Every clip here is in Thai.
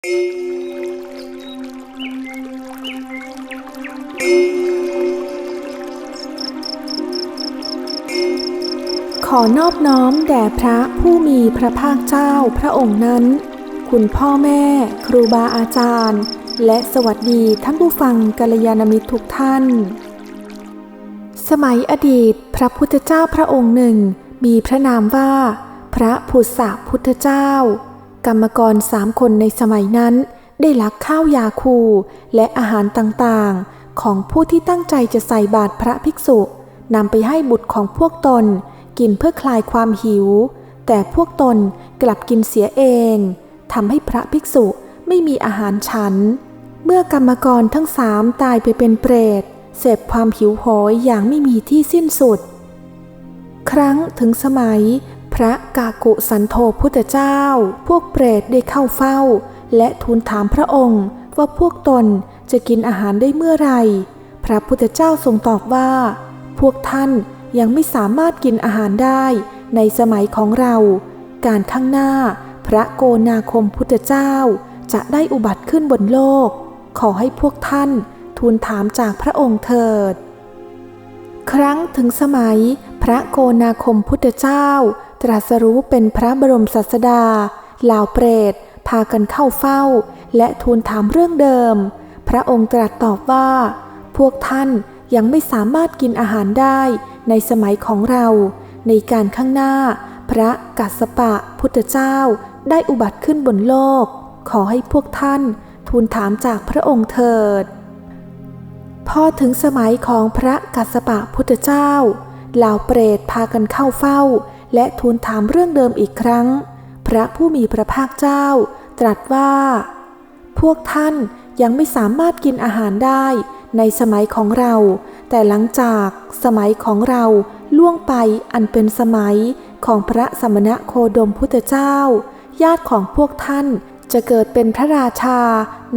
ขอนอบน้อมแด่พระผู้มีพระภาคเจ้าพระองค์นั้น คุณพ่อแม่ ครูบาอาจารย์ และสวัสดีท่านผู้ฟังกัลยาณมิตรทุกท่าน สมัยอดีตพระพุทธเจ้าพระองค์หนึ่ง มีพระนามว่า พระพุทธพุทธเจ้า กรรมกรสามคนในสมัยนั้น ได้ลักข้าวยาคู และอาหารต่างๆ ของผู้ที่ตั้งใจจะใส่บาตรพระภิกษุนำไปให้บุตรของพวกตน กินเพื่อคลายความหิว แต่พวกตนกลับกินเสียเองทำให้พระภิกษุไม่มีอาหารฉัน เมื่อกรรมกรทั้งสามตายไปเป็นเปรตเสพความหิวโหยอย่างไม่มีที่สิ้นสุด ครั้งถึงสมัย พระกากุสันโธพุทธเจ้า พวกเปรตได้เข้าเฝ้า และทูลถามพระองค์ว่าพวกตนจะกินอาหารได้เมื่อไร พระพุทธเจ้าทรงตอบว่า พวกท่านยังไม่สามารถกินอาหารได้ในสมัยของเรา การข้างหน้า พระโกนาคมพุทธเจ้า จะได้อุบัติขึ้นบนโลก ขอให้พวกท่านทูลถามจากพระองค์เถิด ครั้งถึงสมัยพระโกนาคมพุทธเจ้า ตรัสรู้เป็นพระบรมศาสดาหล่าเปรต พากันเข้าเฝ้า และทูลถามเรื่องเดิม พระองค์ตรัสตอบว่า พวกท่านยังไม่สามารถกินอาหารได้ในสมัยของเรา ในการข้างหน้า พระกัสสปะพุทธเจ้าได้อุบัติขึ้นบนโลก ขอให้พวกท่านทูลถามจากพระองค์เถิด พอถึงสมัยของพระกัสสปะพุทธเจ้า เหล่าเปรตพากันเข้าเฝ้า และทูลถามเรื่องเดิมอีกครั้ง พระผู้มีพระภาคเจ้า ตรัสว่า พวกท่านยังไม่สามารถกินอาหารได้ในสมัยของเรา แต่หลังจากสมัยของเราล่วงไปอันเป็นสมัยของพระสมณะโคดมพุทธเจ้า ญาติของพวกท่านจะเกิดเป็นพระราชา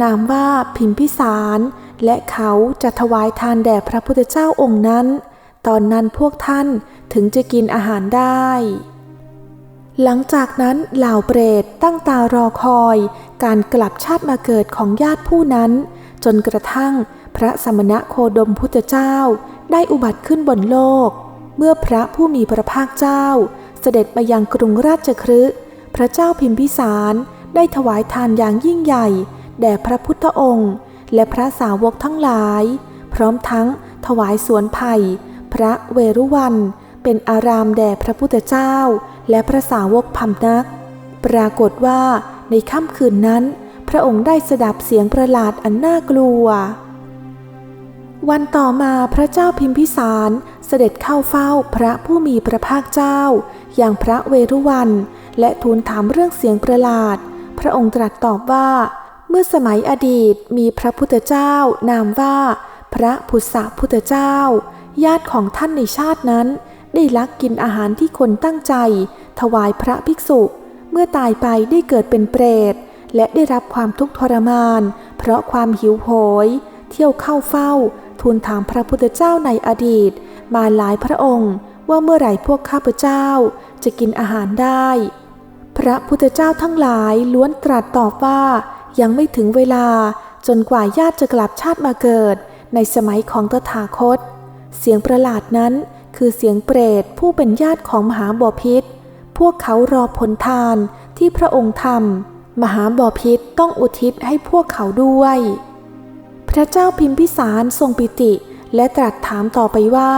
นามว่าพิมพิสาร และเขาจะถวายทานแด่พระพุทธเจ้าองค์นั้น ตอนนั้นพวกท่านถึงจะกินอาหารได้ หลังจากนั้นเหล่าเปรตตั้งตารอคอย การกลับชาติมาเกิดของญาติผู้นั้น จนกระทั่งพระสมณะโคดมพุทธเจ้าได้อุบัติขึ้นบนโลก เมื่อพระผู้มีพระภาคเจ้า เสด็จมายังกรุงราชคฤห์พระเจ้าพิมพิสารได้ถวายทานอย่างยิ่งใหญ่ แด่พระพุทธองค์ และพระสาวกทั้งหลาย พร้อมทั้งถวายสวนไผ่พระเวรุวัน เป็นอารามแด่พระพุทธเจ้า และพระสาวกพำนัก ปรากฏว่าในค่ำคืนนั้น พระองค์ได้สดับเสียงประหลาดอันน่ากลัว วันต่อมาพระเจ้าพิมพิสารเสด็จเข้าเฝ้าพระผู้มีพระภาคเจ้า อย่างพระเวรุวัน และทูลถามเรื่องเสียงประหลาด พระองค์ตรัสตอบว่า เมื่อสมัยอดีตมีพระพุทธเจ้านามว่า พระพุทธพุทธเจ้า ญาติของท่านในชาตินั้น ได้ลักกินอาหารที่คนตั้งใจ ถวายพระภิกษุ เมื่อตายไปได้เกิดเป็นเปรต และได้รับความทุกข์ทรมาน เพราะความหิวโหย เที่ยวเข้าเฝ้า ทูลถามพระพุทธเจ้าในอดีต มาหลายพระองค์ว่าเมื่อไหร่พวกข้าพเจ้าจะกินอาหารได้ พระพุทธเจ้าทั้งหลายล้วนตรัสตอบว่า ยังไม่ถึงเวลาจนกว่าญาติจะกลับชาติมาเกิด ในสมัยของตถาคต เสียงประหลาดนั้นคือเสียงเปรตผู้เป็นญาติของมหาบอพิษ พวกเขารอผลทานที่พระองค์ทำมหาบอพิษต้องอุทิศให้พวกเขาด้วย พระเจ้าพิมพิสารทรงปิติและตรัสถามต่อไปว่า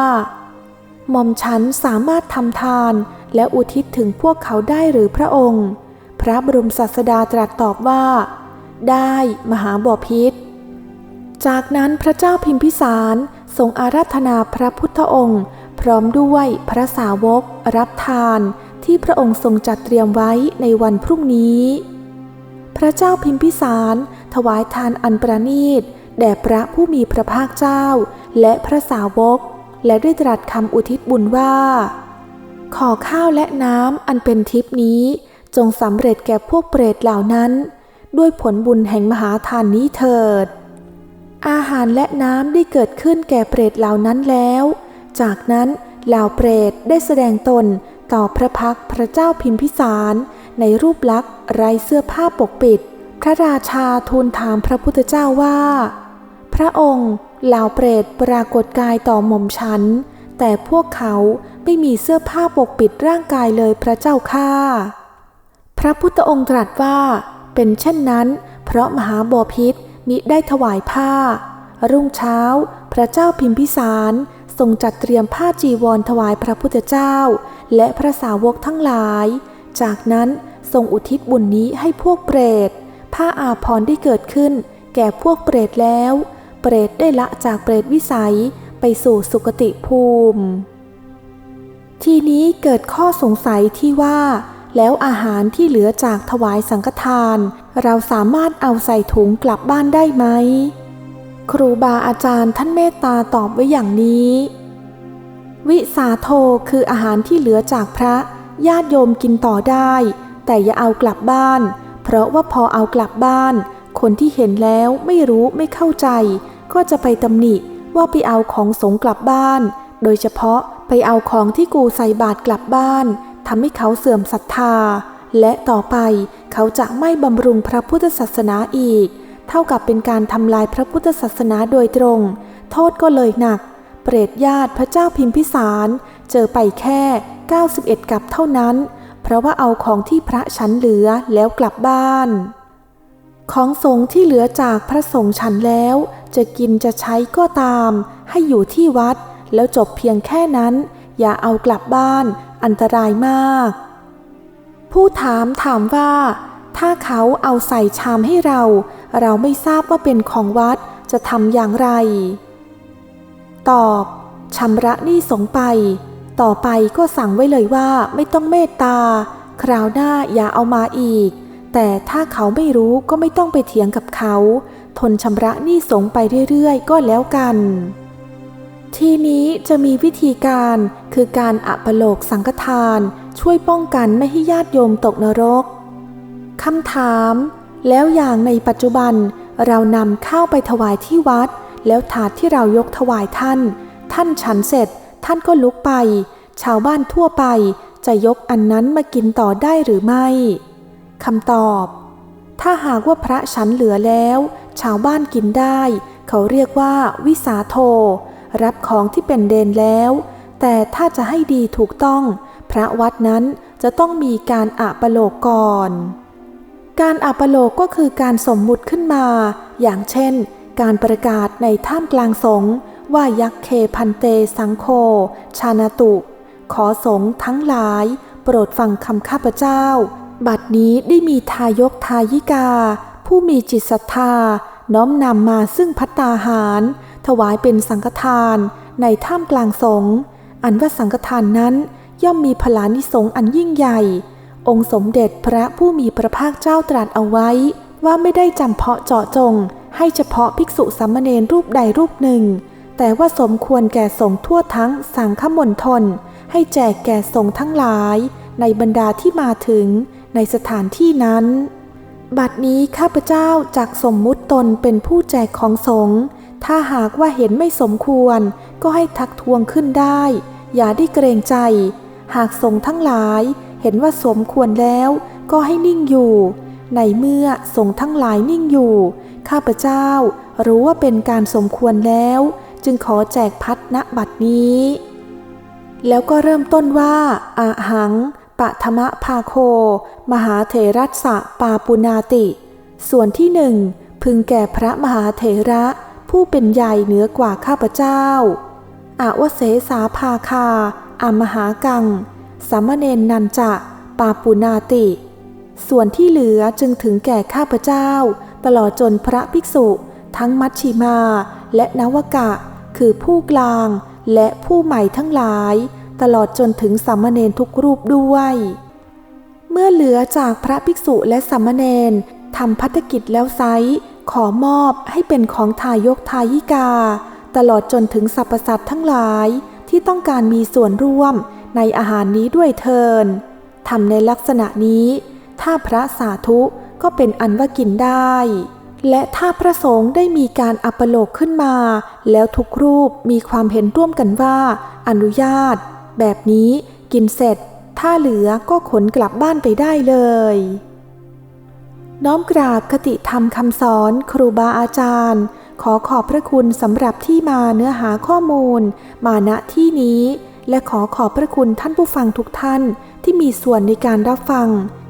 หม่อมฉันสามารถทำทานและอุทิศถึงพวกเขาได้หรือพระองค์ พระบรมศาสดาตรัสตอบว่า ได้มหาบอพิษ จากนั้นพระเจ้าพิมพิสารทรงอาราธนาพระพุทธองค์ พร้อมด้วยพระสาวกรับทานที่พระองค์ทรงจัดเตรียมไว้ในวันพรุ่งนี้ พระเจ้าพิมพิสารถวายทานอันประณีตแด่พระผู้มีพระภาคเจ้า และพระสาวก และได้ตรัสคำอุทิศบุญว่า ขอข้าวและน้ำอันเป็นทิพนี้ จงสำเร็จแก่พวกเปรตเหล่านั้น ด้วยผลบุญแห่งมหาทานนี้เถิด อาหารและน้ำได้เกิดขึ้นแก่เปรตเหล่านั้นแล้ว จากนั้นเหล่าเปรตได้แสดงตนต่อพระพักพระเจ้าพิมพิสารในรูปลักษณ์ไร้เสื้อผ้าปกปิดพพระราชาทูลถามพระพุทธเจ้าว่า พระองค์เหล่าเปรตปรากฏกายต่อหม่อมฉัน แต่พวกเขาไม่มีเสื้อผ้าปกปิดร่างกายเลยพระเจ้าข้าพระพุทธองค์ตรัสว่า เป็นเช่นนั้น เพราะมหาบอพิษมิได้ถวายผ้า รุ่งเช้า พระเจ้าพิมพิสารทรงจัดเตรียมผ้าจีวรถวายพระพุทธเจ้า และพระสาวกทั้งหลาย จากนั้นทรงอุทิศบุญนี้ให้พวกเปรต ผ้าอาภรณ์ที่เกิดขึ้น แก่พวกเปรตแล้ว เปรตได้ละจากเปรตวิสัยไปสู่สุคติภูมิ ทีนี้เกิดข้อสงสัยที่ว่า แล้วอาหารที่เหลือจากถวายสังฆทาน เราสามารถเอาใส่ถุงกลับบ้านได้ไหม ครูบาอาจารย์ท่านเมตตาตอบไว้อย่างนี้ วิสาโทคืออาหารที่เหลือจากพระญาติโยมกินต่อได้ แต่อย่าเอากลับบ้าน เพราะว่าพอเอากลับบ้าน คนที่เห็นแล้วไม่รู้ไม่เข้าใจ ก็จะไปตำหนิว่าไปเอาของสงกลับบ้าน โดยเฉพาะไปเอาของที่กูใส่บาตรกลับบ้าน ทำให้เขาเสื่อมศรัทธา และต่อไปเขาจะไม่บำรุงพระพุทธศาสนาอีก เท่ากับเป็นการทำลายพระพุทธศาสนาโดยตรง โทษก็เลยหนัก เปรตญาติพระเจ้าพิมพิสาร เจอไปแค่ 91 กับเท่านั้น เพราะว่าเอาของที่พระฉันเหลือแล้วกลับบ้าน ของสงฆ์ที่เหลือจากพระสงฆ์ฉันแล้ว จะกินจะใช้ก็ตาม ให้อยู่ที่วัดแล้วจบเพียงแค่นั้น อย่าเอากลับบ้าน อันตรายมาก ผู้ถามถามว่า ถ้าเขาเอาใส่ชามให้เรา เราไม่ทราบว่าเป็นของวัดจะทำอย่างไร ตอบชำระหนี้สงไป ต่อไปก็สั่งไว้เลยว่าไม่ต้องเมตตา คราวหน้าอย่าเอามาอีก แต่ถ้าเขาไม่รู้ก็ไม่ต้องไปเถียงกับเขา ทนชำระหนี้สงไปเรื่อยๆ ก็แล้วกัน ทีนี้จะมีวิธีการคือการอปโลกสังฆทาน ช่วยป้องกันไม่ให้ญาติโยมตกนรกคำถาม แล้วอย่างในปัจจุบัน เรานำข้าวไปถวายที่วัด แล้วถาดที่เรายกถวายท่าน ท่านฉันเสร็จ ท่านก็ลุกไป ชาวบ้านทั่วไป จะยกอันนั้นมากินต่อได้หรือไม่คำตอบ ถ้าหากว่าพระฉันเหลือแล้ว ชาวบ้านกินได้ เขาเรียกว่าวิสาโท รับของที่เป็นเดนแล้ว แต่ถ้าจะให้ดีถูกต้อง พระวัดนั้นจะต้องมีการอาปโลกก่อน การอาปโลกก็คือการสมมุติขึ้นมา อย่างเช่น การประกาศในท่ามกลางสงฆ์ว่ายักษ์เคพันเตสังโฆชานาตุ ขอสงฆ์ทั้งหลาย โปรดฟังคำข้าพเจ้า บัดนี้ได้มีทายกทายิกา ผู้มีจิตศรัทธา น้อมนำมาซึ่งพัตตาหาร ถวายเป็นสังฆทานในท่ามกลางสงฆ์อันว่าสังฆทานนั้นย่อมมีพลานิสงอันยิ่งใหญ่ องค์สมเด็จพระผู้มีพระภาคเจ้าตรัสเอาไว้ ว่าไม่ได้จำเพาะเจาะจง ให้เฉพาะภิกษุสามเณรรูปใดรูปหนึ่ง แต่ว่าสมควรแก่สงทั่วทั้งสังฆมณฑลให้แจกแก่สงทั้งหลาย ในบรรดาที่มาถึงในสถานที่นั้น บัดนี้ข้าพเจ้าจากสมมุติตนเป็นผู้แจกของสงฆ์ ถ้าหากว่าเห็นไม่สมควร ก็ให้ทักทวงขึ้นได้ อย่าได้เกรงใจ หากสงทั้งหลาย เห็นว่าสมควรแล้ว ก็ให้นิ่งอยู่ ในเมื่อสงทั้งหลายนิ่งอยู่ ข้าพเจ้า รู้ว่าเป็นการสมควรแล้ว จึงขอแจกพัดณบัดนี้ แล้วก็เริ่มต้นว่าอาหังปะธรรมภาโค มหาเถรัสสะปาปุนาติ ส่วนที่หนึ่งพึงแก่พระมหาเถระ ผู้เป็นใหญ่เหนือกว่าข้าพเจ้า อาวเสสาภาคา อามหากัง สามเณรนันจะ ปาปุนาติ ส่วนที่เหลือจึงถึงแก่ข้าพเจ้า ตลอดจนพระภิกษุ ทั้งมัชชิมา และนวกะ คือผู้กลางและผู้ใหม่ทั้งหลาย ตลอดจนถึงสามเณรทุกรูปด้วย เมื่อเหลือจากพระภิกษุและสามเณรทำพัฒกิจแล้วไซ ขอมอบให้เป็นของทายกทายิกา ตลอดจนถึงสรรพสัตว์ทั้งหลายที่ต้องการมีส่วนร่วมในอาหารนี้ด้วยเทินทำในลักษณะนี้ ถ้าพระสาธุก็เป็นอันว่ากินได้ และถ้าพระสงฆ์ได้มีการอัปโลกขึ้นมา แล้วทุกรูปมีความเห็นร่วมกันว่าอนุญาต แบบนี้กินเสร็จ ถ้าเหลือก็ขนกลับบ้านไปได้เลย น้อมกราบคติธรรมคำสอนครูบาอาจารย์ ขอขอบพระคุณสำหรับที่มาเนื้อหาข้อมูล มาณที่นี้ และขอขอบพระคุณท่านผู้ฟังทุกท่านที่มีส่วนในการรับฟัง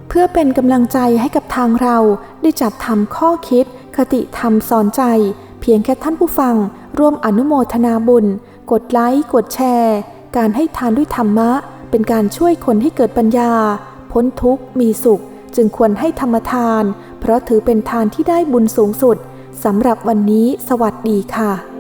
เพื่อเป็นกำลังใจให้กับทางเราได้จัดทำข้อคิด คติธรรมสอนใจ เพียงแค่ท่านผู้ฟัง ร่วมอนุโมทนาบุญ กดไลค์กดแชร์ การให้ทานด้วยธรรมะ เป็นการช่วยคนให้เกิดปัญญา พ้นทุกข์มีสุข จึงควรให้ธรรมทาน เพราะถือเป็นทานที่ได้บุญสูงสุดสำหรับวันนี้สวัสดีค่ะ「